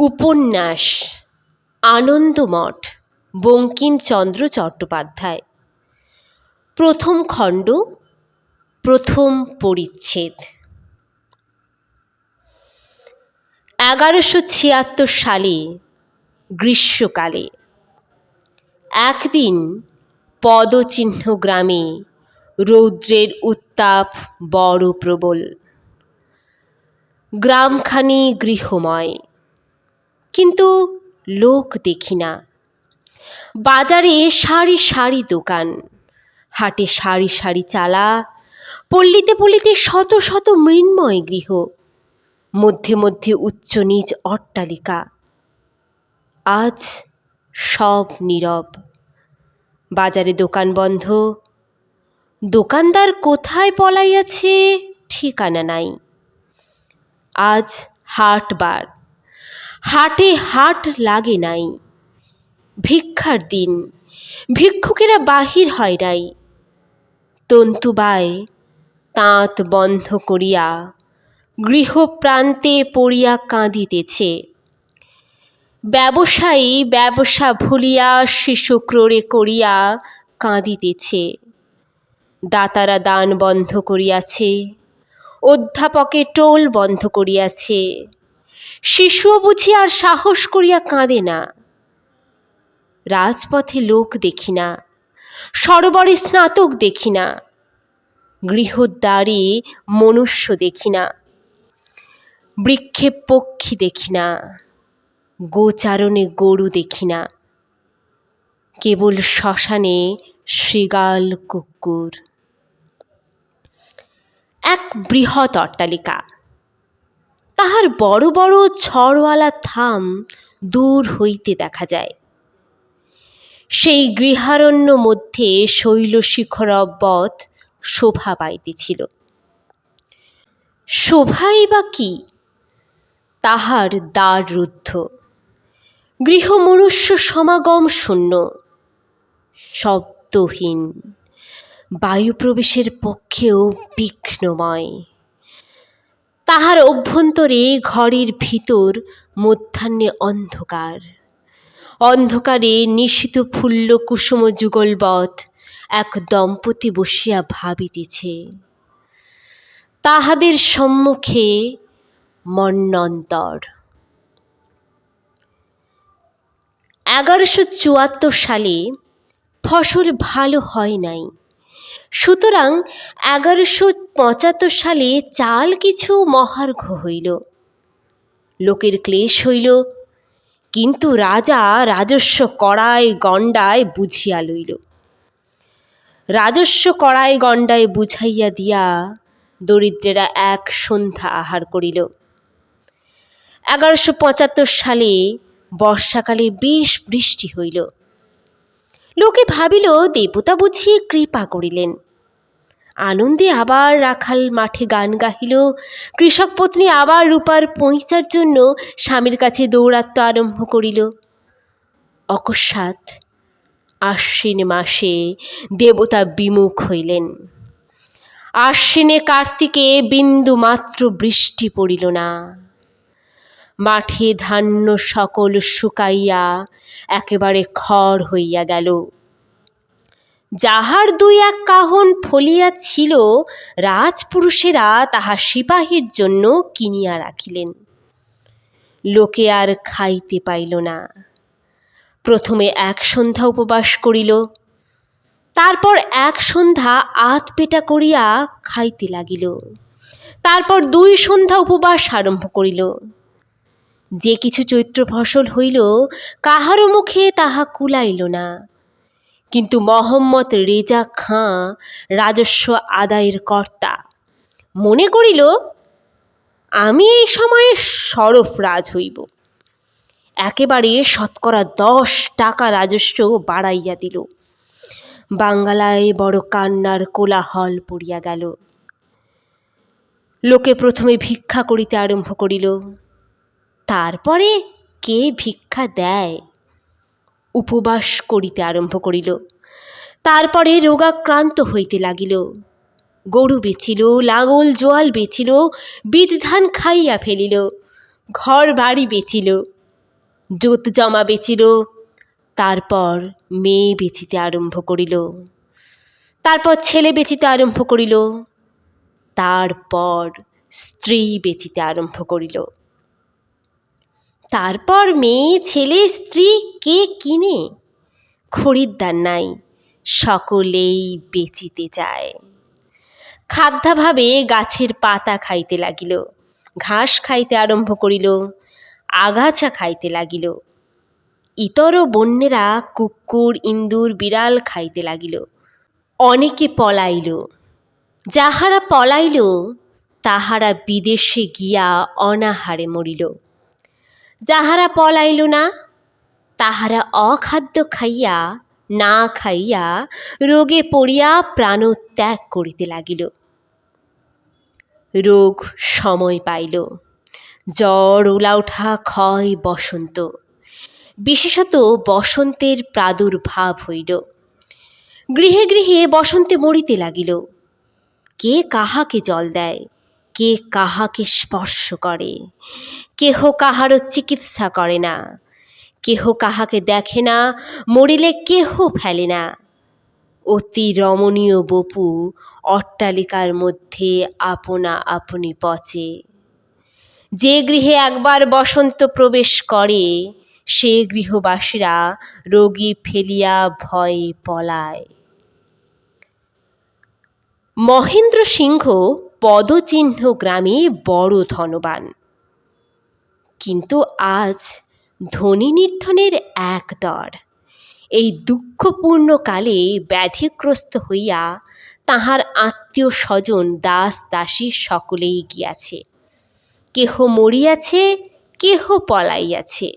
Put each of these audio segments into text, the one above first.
উপন্যাস, আনন্দমঠ, বঙ্কিমচন্দ্র চট্টোপাধ্যায়। প্রথম খণ্ড, প্রথম পরিচ্ছেদ। এগারোশো ছিয়াত্তর সালে, গ্রীষ্মকালে, একদিন পদচিহ্ন গ্রামে রৌদ্রের উত্তাপ বড় প্রবল। গ্রামখানি গৃহময়। কিন্তু লোক দেখি না। বাজারে সারি সারি দোকান, হাটে সারি সারি চালা, পল্লীতে পল্লীতে শত শত মৃন্ময় গৃহ, মধ্যে মধ্যে উচ্চ নীচ অট্টালিকা। আজ সব নীরব। বাজারে দোকান বন্ধ। দোকানদার কোথায় পলাইয়াছে ঠিকানা নাই। আজ হাটবার। হাটে হাট লাগে নাই। ভিক্ষার দিন, ভিক্ষুকেরা বাহির হয় নাই। তন্তুবায় তাঁত বন্ধ করিয়া গৃহপ্রান্তে পড়িয়া কাঁদিতেছে। ব্যবসায়ী ব্যবসা ভুলিয়া শিশু ক্রোড়ে করিয়া কাঁদিতেছে। দাতারা দান বন্ধ করিয়াছে। অধ্যাপকে টোল বন্ধ করিয়াছে। শিশুও বুঝি আর সাহস করিয়া কাঁদে না। রাজপথে লোক দেখি না, সরোবরে স্নাতক দেখি না, গৃহদ্বারে মনুষ্য দেখি না, বৃক্ষে পক্ষী দেখি না, গোচারণে গরু দেখি না, কেবল শ্মশানে শৃগাল কুকুর। এক বৃহৎ অট্টালিকা। তাহার বড় বড় ছড়ওয়ালা থাম দূর হইতে দেখা যায়। সেই গৃহারণ্য মধ্যে শৈলশিখর অব্বৎ শোভা পাইতেছিল। শোভাই বা কি? তাহার দ্বার রুদ্ধ। গৃহ মনুষ্য সমাগম শূন্য। শব্দহীন। বায়ু প্রবেশের পক্ষেও বিঘ্নময়। তাহার অভ্যন্তরে ঘরের ভিতর মধ্যাহ্নে অন্ধকার। অন্ধকারে নিশিত ফুল্ল কুসুম যুগলবৎ এক দম্পতি বসিয়া ভাবিতেছে। তাহাদের সম্মুখে মন্বন্তর এগারোশো চুয়াত্তর সালে ফসল ভালো হয় নাই। সুতরাং এগারোশো পঁচাত্তর সালে চাল কিছু মহার্ঘ হইল। লোকের ক্লেশ হইল, কিন্তু রাজা রাজস্ব কড়ায় গণ্ডায় বুঝিয়া লইল। রাজস্ব কড়ায় গণ্ডায় বুঝাইয়া দিয়া দরিদ্রেরা এক সন্ধ্যা আহার করিল। এগারোশো পঁচাত্তর সালে বর্ষাকালে বেশ বৃষ্টি হইল। লোকে ভাবিল দেবতা বুঝিয়ে কৃপা করিলেন। আনন্দে আবার রাখাল মাঠে গান গাহিল। কৃষক পত্নী আবার রূপার পৈঁচার জন্য স্বামীর কাছে দৌড়াত্ম আরম্ভ করিল। অকস্মাৎ আশ্বিন মাসে দেবতা বিমুখ হইলেন। আশ্বিনে কার্তিকে বিন্দু মাত্র বৃষ্টি পড়িল না। মাঠে ধান্য সকল শুকাইয়া একেবারে খড় হইয়া গেল। যাহার দুই এক কাহন ফলিয়া ছিল, রাজপুরুষেরা তাহা সিপাহীর জন্য কিনিয়া রাখিলেন। লোকে আর খাইতে পাইল না। প্রথমে এক সন্ধ্যা উপবাস করিল, তারপর এক সন্ধ্যা আত পেটা করিয়া খাইতে লাগিল। তারপর দুই সন্ধ্যা উপবাস আরম্ভ করিল। যে কিছু চৈত্র ফসল হইল, কাহারও মুখে তাহা কুলাইল না। কিন্তু মোহাম্মদ রেজা খাঁ রাজস্ব আদায়ের কর্তা। মনে করিল, আমি এই সময়ে সরফরাজ হইব। একেবারে শতকরা দশ টাকা রাজস্ব বাড়াইয়া দিল। বাঙ্গালায় বড় কান্নার কোলাহল পড়িয়া গেল। লোকে প্রথমে ভিক্ষা করিতে আরম্ভ করিল। তারপরে কে ভিক্ষা দেয়? উপবাস করিতে আরম্ভ করিল। তারপরে রোগাক্রান্ত হইতে লাগিল। গরু বেচিল, লাঙল, জোয়াল বেচিল বীজ ধান খাইয়া ফেলিল ঘর বাড়ি বেচিল জোত জমা বেচিল, তারপর মেয়ে বেচিতে আরম্ভ করিল। তারপর ছেলে বেচিতে আরম্ভ করিল। তারপর স্ত্রী বেচিতে আরম্ভ করিল। তারপর মেয়ে ছেলে স্ত্রী কে কিনে? খরিদ্দার নাই, সকলেই বেচিতে যায় খাদ্যাভাবে গাছের পাতা খাইতে লাগিল, ঘাস খাইতে আরম্ভ করিল, আগাছা খাইতে লাগিল। ইতর বন্যেরা কুকুর, ইন্দুর, বিড়াল খাইতে লাগিল। অনেকে পলাইল। যাহারা পলাইল, তাহারা বিদেশে গিয়া অনাহারে মরিল। যাহারা পলাইল না, তাহারা অখাদ্য খাইয়া, না খাইয়া রোগে পড়িয়া প্রাণত্যাগ করিতে লাগিল। রোগ সময় পাইল। জ্বর, উলাউঠা, ক্ষয়, বসন্ত। বিশেষত বসন্তের প্রাদুর্ভাব হইল। গৃহে গৃহে বসন্তে মরিতে লাগিল। কে কাহাকে জল দেয়? কে কাহাকে স্পর্শ করে? কেহ কাহারও চিকিৎসা করে না। কেহ কাহাকে দেখে না, মরিলে কেহ ফেলে না। অতি রমণীয় বপু, অট্টালিকার মধ্যে আপনা আপনি পচে। যে গৃহে একবার বসন্ত প্রবেশ করে, সে গৃহবাসীরা রোগী ফেলিয়া ভয়ে পলায়। মহেন্দ্র সিংহ পদচিহ্ন গ্রামে বড় ধনবান। কিন্তু আজ ধনী নির্ধনের এক দর এই দুঃখপূর্ণ কালে ব্যাধিগ্রস্ত হইয়া তাহার আত্মীয় স্বজন দাস দাসী সকলেই গিয়াছে। কেহ মরিয়াছে, কেহ পলাইয়াছে।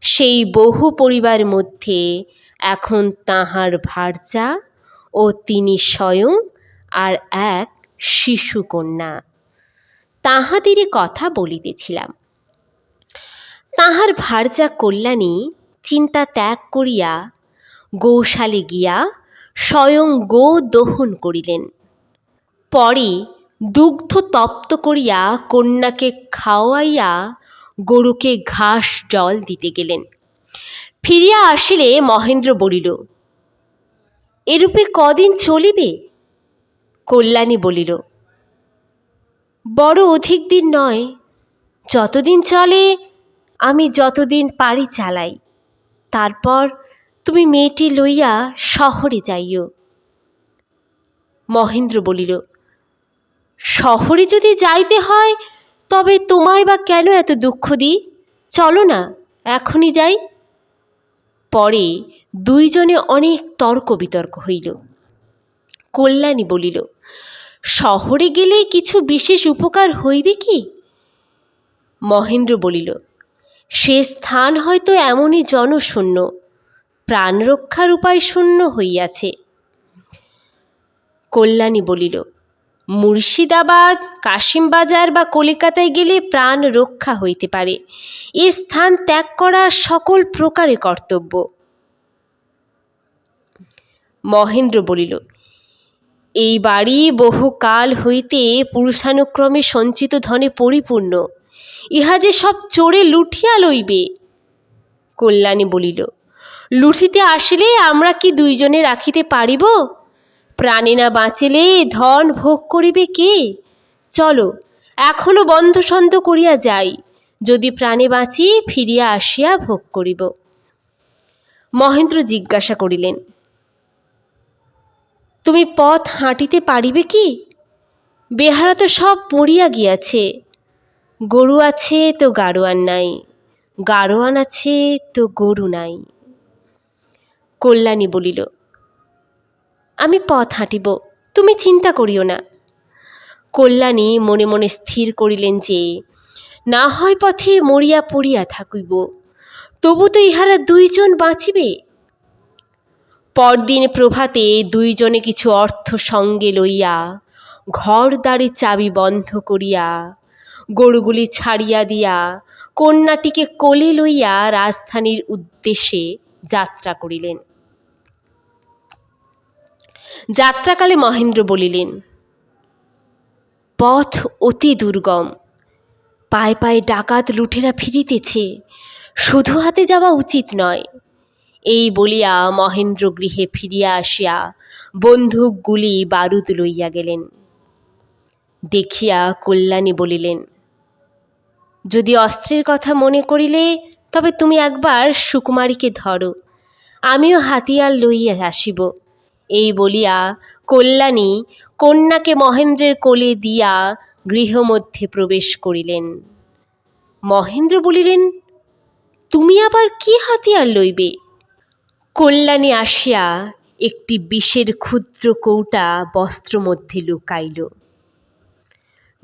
সেই বহু পরিবার মধ্যে এখন তাহার ভার্যা ও তিনি স্বয়ং আর এক শিশুকন্যা। তাহাদেরই কথা বলিতেছিলাম। তাহার ভার্যা কল্যাণী চিন্তা ত্যাগ করিয়া গৌশালে গিয়া স্বয়ং গো দহন করিলেন। পরে দুগ্ধ তপ্ত করিয়া কন্যাকে খাওয়াইয়া গরুকে ঘাস জল দিতে গেলেন। ফিরিয়া আসিলে মহেন্দ্র বলিল, এরূপে কদিন চলিবে? কল্যাণী বলিল, বড় অধিক দিন নয়, যতদিন চলে, আমি যতদিন পারি চালাই। তারপর তুমি মেয়েটি লইয়া শহরে যাইও। মহেন্দ্র বলিল, শহরে যদি যাইতে হয়, তবে তোমায় বা কেন এত দুঃখ দিই? চলো না, এখনই যাই। পরে দুইজনে অনেক তর্ক বিতর্ক হইল। কল্যাণী বলিল শহরে গেলে কিছু বিশেষ উপকার হইবে কি? মহেন্দ্র বলিল, সে স্থান হয়তো এমনই জনশূন্য প্রাণ রক্ষার উপায় শূন্য হইয়াছে। কল্যাণী বলিল, মুর্শিদাবাদ, কাশিমবাজার বা কলিকাতায় গেলে প্রাণ রক্ষা হইতে পারে। এ স্থান ত্যাগ করা সকল প্রকারে কর্তব্য। মহেন্দ্র বলিল এই বাড়ি বহুকাল হইতে পুরুষানুক্রমে সঞ্চিত ধনে পরিপূর্ণ। ইহা যে সব চোরে লুঠিয়া লইবে, কল্যাণী বলিল। লুঠিতে আসিলে আমরা কি দুইজনে রাখিতে পারিব? প্রাণে না বাঁচিলে ধন ভোগ করিবে কে? চলো, এখনও বন্ধ সন্ধ করিয়া যাই। যদি প্রাণে বাঁচি, ফিরিয়া আসিয়া ভোগ করিব। মহেন্দ্র জিজ্ঞাসা করিলেন তুমি পথ হাঁটিতে পারিবে কি? বেহারা তো সব মরিয়া গিয়াছে। গরু আছে তো গাড়োয়ান নাই গাড়োয়ান আছে তো গরু নাই। কল্যাণী বলিল, আমি পথ হাঁটিব, তুমি চিন্তা করিও না। কল্যাণী মনে মনে স্থির করিলেন যে, না হয় পথে মরিয়া পড়িয়া থাকিব, তবু তো ইহারা দুইজন বাঁচিবে। পরদিন প্রভাতে দুইজনে কিছু অর্থ সঙ্গে লইয়া ঘর দ্বারে চাবি বন্ধ করিয়া, গরুগুলি ছাড়িয়া দিয়া, কন্যাটিকে কোলে লইয়া রাজধানীর উদ্দেশ্যে যাত্রা করিলেন। যাত্রাকালে মহেন্দ্র বলিলেন, পথ অতি দুর্গম। পায়ে পায়ে ডাকাত লুঠেরা ফিরিতেছে। শুধু হাতে যাওয়া উচিত নয় এই বলিয়া মহেন্দ্র গৃহে ফিরিয়া আসিয়া বন্দুক গুলি বারুদ লইয়া গেলেন। দেখিয়া কল্যাণী বলিলেন, যদি অস্ত্রের কথা মনে করিলে, তবে তুমি একবার সুকুমারীকে ধরো। আমিও হাতিয়ার লইয়া আসিব। এই বলিয়া কল্যাণী কন্যাকে মহেন্দ্রের কোলে দিয়া গৃহমধ্যে প্রবেশ করিলেন। মহেন্দ্র বলিলেন, তুমি আবার কি হাতিয়ার লইবে? কল্যাণী আসিয়া একটি বিষের ক্ষুদ্র কৌটা বস্ত্র মধ্যে লুকাইল।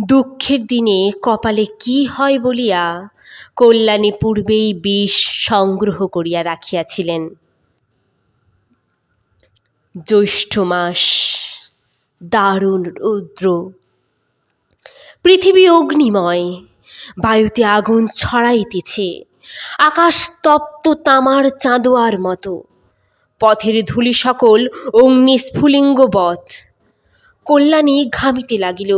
দুঃখের দিনে কপালে কি হয় বলিয়া কল্যাণী পূর্বেই বিষ সংগ্রহ করিয়া রাখিয়াছিলেন। জ্যৈষ্ঠ মাস, দারুণ রৌদ্র। পৃথিবী অগ্নিময়, বায়ুতে আগুন ছড়াইতেছে। আকাশ তপ্ত তামার চাঁদোয়ার মতো। পথের ধূলি সকল অগ্নিস্ফুলিঙ্গবৎ কল্যাণী ঘামিতে লাগিল।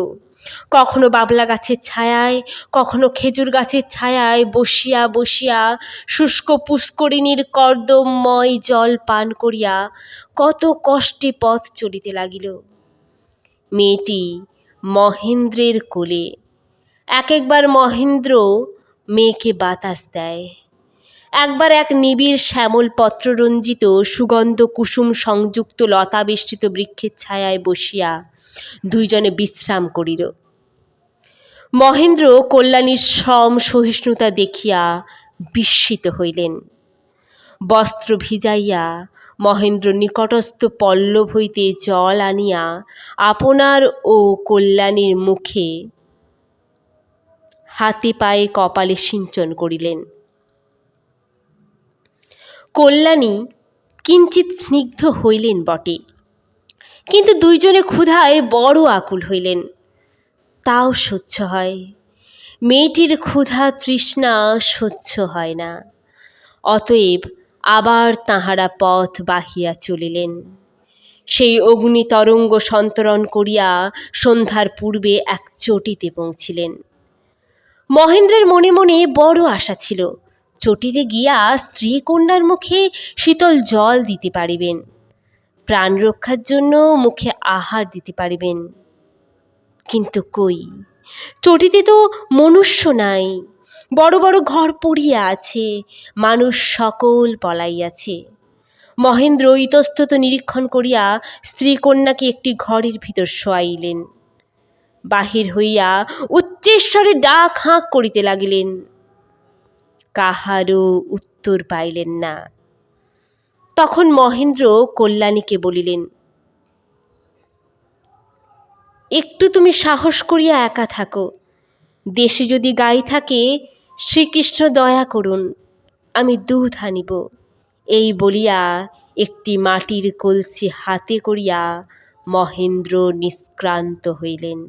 কখনো বাবলা গাছের ছায়ায়, কখনো খেজুর গাছের ছায়ায় বসিয়া বসিয়া শুষ্ক পুষ্করিণীর কর্দমময় জল পান করিয়া কত কষ্টে পথ চলিতে লাগিল। মেয়েটি মহেন্দ্রের কোলে। এক একবার মহেন্দ্র মেয়েকে বাতাস দেয়। একবার এক নিবিড় শ্যামল পত্ররঞ্জিত সুগন্ধ কুসুম সংযুক্ত লতাবেষ্টিত বৃক্ষের ছায়ায় বসিয়া দুইজনে বিশ্রাম করিল। মহেন্দ্র কল্যাণীর শ্রম সহিষ্ণুতা দেখিয়া বিস্মিত হইলেন। বস্ত্র ভিজাইয়া মহেন্দ্র নিকটস্থ পল্লব হইতে জল আনিয়া আপনার ও কল্যাণীর মুখে হাতে পায়ে কপালে সিঞ্চন করিলেন। কল্যাণী কিঞ্চিত স্নিগ্ধ হইলেন বটে। কিন্তু দুইজনে ক্ষুধায় বড় আকুল হইলেন। তাও সহ্য হয়। মেয়েটির ক্ষুধা তৃষ্ণা সহ্য হয় না। অতএব আবার তাহারা পথ বাহিয়া চলিলেন। সেই অগ্নি তরঙ্গ সন্তরণ করিয়া সন্ধ্যার পূর্বে এক চটিতে পৌঁছিলেন। মহেন্দ্রের মনে মনে বড় আশা ছিল চটিতে গিয়া স্ত্রী কন্যার মুখে শীতল জল দিতে পারিবেন। প্রাণ রক্ষার জন্য মুখে আহার দিতে পারিবেন। কিন্তু কই? চটিতে তো মনুষ্য নাই, বড় বড় ঘর পড়িয়া আছে, মানুষ সকল পলাইয়াছে। মহেন্দ্র ইতস্তত নিরীক্ষণ করিয়া স্ত্রী কন্যাকে একটি ঘরের ভিতর শোয়াইলেন। বাহির হইয়া উচ্চেশ্বরে ডাক হাঁক করিতে লাগিলেন। কাহারও উত্তর পাইলেন না। তখন মহেন্দ্র কল্যাণীকে বলিলেন, একটু তুমি সাহস করিয়া একা থাকো। দেশে যদি গাই থাকে, শ্রীকৃষ্ণ দয়া করুন, আমি দুধ আনিব। এই বলিয়া একটি মাটির কলসি হাতে করিয়া মহেন্দ্র নিষ্ক্রান্ত হইলেন।